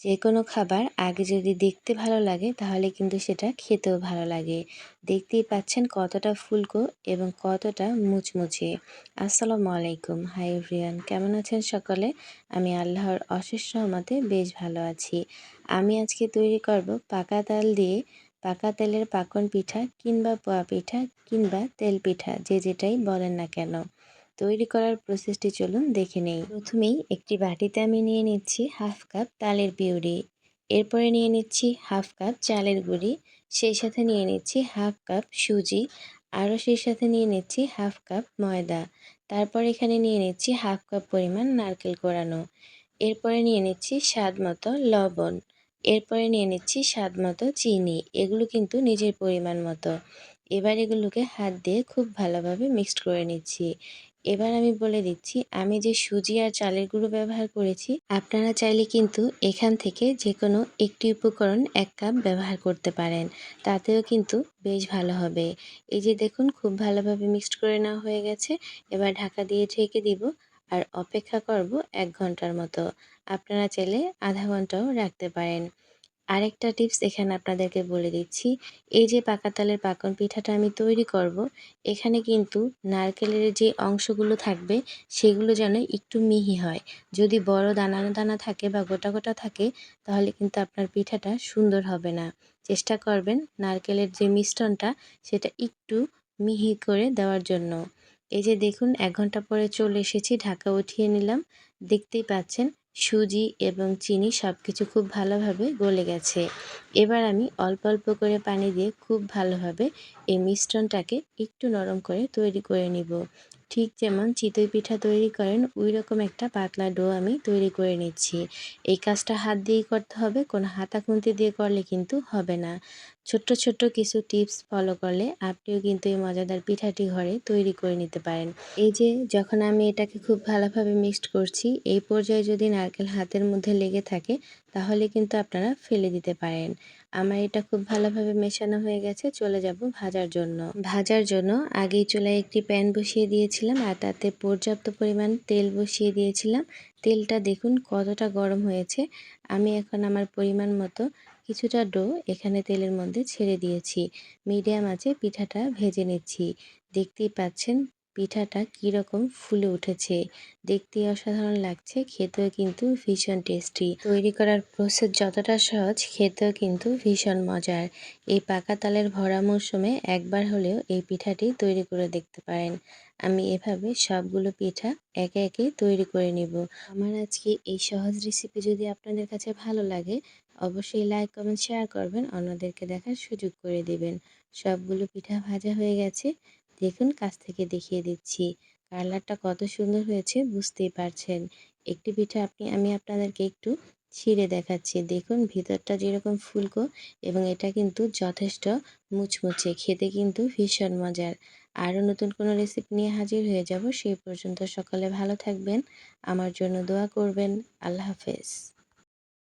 যে কোনো খাবার আগে যদি দেখতে ভালো লাগে, তাহলে কিন্তু সেটা খেতেও ভালো লাগে। দেখতেই পাচ্ছেন কতটা ফুলকো এবং কতটা মুচমুচে। আসসালামু আলাইকুম। হাই এভরিয়ান কেমন আছেন সকলে? আমি আল্লাহর অশেষ সহমতে বেশ ভালো আছি। আমি আজকে তৈরি করব পাকা তাল দিয়ে পাকা তেলের পাকন পিঠা কিংবা পোয়া পিঠা কিংবা তেল পিঠা, যে যেটাই বলেন না কেন। তৈরি করার প্রসেসটি চলুন দেখে নেই। প্রথমেই একটি বাটিতে আমি নিয়ে নিচ্ছি হাফ কাপ তালের পিউরি। এরপরে নিয়ে নিচ্ছি হাফ কাপ চালের গুঁড়ি। সেই সাথে নিয়ে নিচ্ছি হাফ কাপ সুজি। আরও সেই সাথে নিয়ে নিচ্ছি হাফ কাপ ময়দা। তারপর এখানে নিয়ে নিচ্ছি হাফ কাপ পরিমাণ নারকেল কোরানো। এরপরে নিয়ে নিচ্ছি স্বাদ মতো লবণ। এরপরে নিয়ে নিচ্ছি স্বাদ মতো চিনি। এগুলো কিন্তু নিজের পরিমাণ মতো। এবার এগুলোকে হাত দিয়ে খুব ভালোভাবে মিক্সড করে নিচ্ছি। এবার আমি বলে দিচ্ছি, আমি যে সুজি আর চালের গুঁড়ো ব্যবহার করেছি, আপনারা চাইলে কিন্তু এখান থেকে যে কোনো একটি উপকরণ এক কাপ ব্যবহার করতে পারেন। তাতেও কিন্তু বেশ ভালো হবে। এই যে দেখুন, খুব ভালোভাবে মিক্সড করে নেওয়া হয়ে গেছে। এবার ঢাকা দিয়ে ঢেকে দিব আর অপেক্ষা করব এক ঘণ্টার মতো। আপনারা চাইলে আধা ঘন্টাও রাখতে পারেন। আরেকটা টিপস এখানে আপনাদেরকে বলে দিচ্ছি। এই যে পাকা তালের পাকন পিঠাটা আমি তৈরি করব, এখানে কিন্তু নারকেলের যে অংশগুলো থাকবে, সেগুলো যেন একটু মিহি হয়। যদি বড় দানা দানা থাকে বা গোটা গোটা থাকে, তাহলে কিন্তু আপনার পিঠাটা সুন্দর হবে না। চেষ্টা করবেন নারকেলের যে মিশ্রণটা সেটা একটু মিহি করে দেওয়ার জন্য। এই যে দেখুন, এক ঘণ্টা পরে চলে এসেছি, ঢাকা উঠিয়ে নিলাম। দেখতেই পাচ্ছেন সুজি এবং চিনি সব কিছু খুব ভালোভাবে গলে গেছে। এবার আমি অল্প অল্প করে পানি দিয়ে খুব ভালোভাবে এই মিশ্রণটাকে একটু নরম করে তৈরি করে নিব। ঠিক যেমন চিতই পিঠা তৈরি করেন ওই রকম একটা পাতলা ডো আমি তৈরি করে নিচ্ছি। এই কাজটা হাত দিয়েই করতে হবে, কোনো হাতা খুন্তি দিয়ে করলে কিন্তু হবে না। ছোট্ট ছোট্ট কিছু টিপস ফলো করলে আপনিও কিন্তু এই মজাদার পিঠাটি ঘরে তৈরি করে নিতে পারেন। এই যে, যখন আমি এটাকে খুব ভালোভাবে মিক্সড করছি, এই পর্যায়ে যদি নারকেল হাতের মধ্যে লেগে থাকে, তাহলে কিন্তু আপনারা ফেলে দিতে পারেন। আমার এটা খুব ভালোভাবে মেশানো হয়ে গেছে, চলে যাব ভাজার জন্য। ভাজার জন্য আগেই চুলায় একটি প্যান বসিয়ে দিয়েছিলাম আর তাতে পর্যাপ্ত পরিমাণ তেল বসিয়ে দিয়েছিলাম। তেলটা দেখুন কতটা গরম হয়েছে। আমি এখন আমার পরিমাণ মতো কিছুটা ডো এখানে তেলের মধ্যে ছেড়ে দিয়েছি। মিডিয়াম আছে পিঠাটা ভেজে নিচ্ছি। দেখতেই পাচ্ছেন পিঠাটা কীরকম ফুলে উঠেছে। দেখতে অসাধারণ লাগছে, খেতেও কিন্তু ভীষণ টেস্টি তৈরি করার প্রসেস যতটা সহজ, খেতেও কিন্তু ভীষণ মজার। এই পাকা তালের ভরা মৌসুমে একবার হলেও এই পিঠাটি তৈরি করে দেখতে পারেন। আমি এভাবে সবগুলো পিঠা একে একে তৈরি করে নিব। আমার আজকে এই সহজ রেসিপি যদি আপনাদের কাছে ভালো লাগে, অবশ্যই লাইক কমেন্ট শেয়ার করবেন। অন্যদেরকে দেখার সুযোগ করে দেবেন। সবগুলো পিঠা ভাজা হয়ে গেছে। দেখুন, কাছ থেকে দেখিয়ে দিচ্ছি। কালারটা কত সুন্দর হয়েছে, বুঝতেই পারছেন। একটি পিঠা আপনি, আমি আপনাদেরকে একটু ছিঁড়ে দেখাচ্ছি। দেখুন, ভিতরটা যেরকম ফুলকো এবং এটা কিন্তু যথেষ্ট মুচমুচে, খেতে কিন্তু ভীষণ মজার। আরও নতুন কোনো রেসিপি নিয়ে হাজির হয়ে যাব, সেই পর্যন্ত সকালে ভালো থাকবেন। আমার জন্য দোয়া করবেন। আল্লাহ হাফেজ।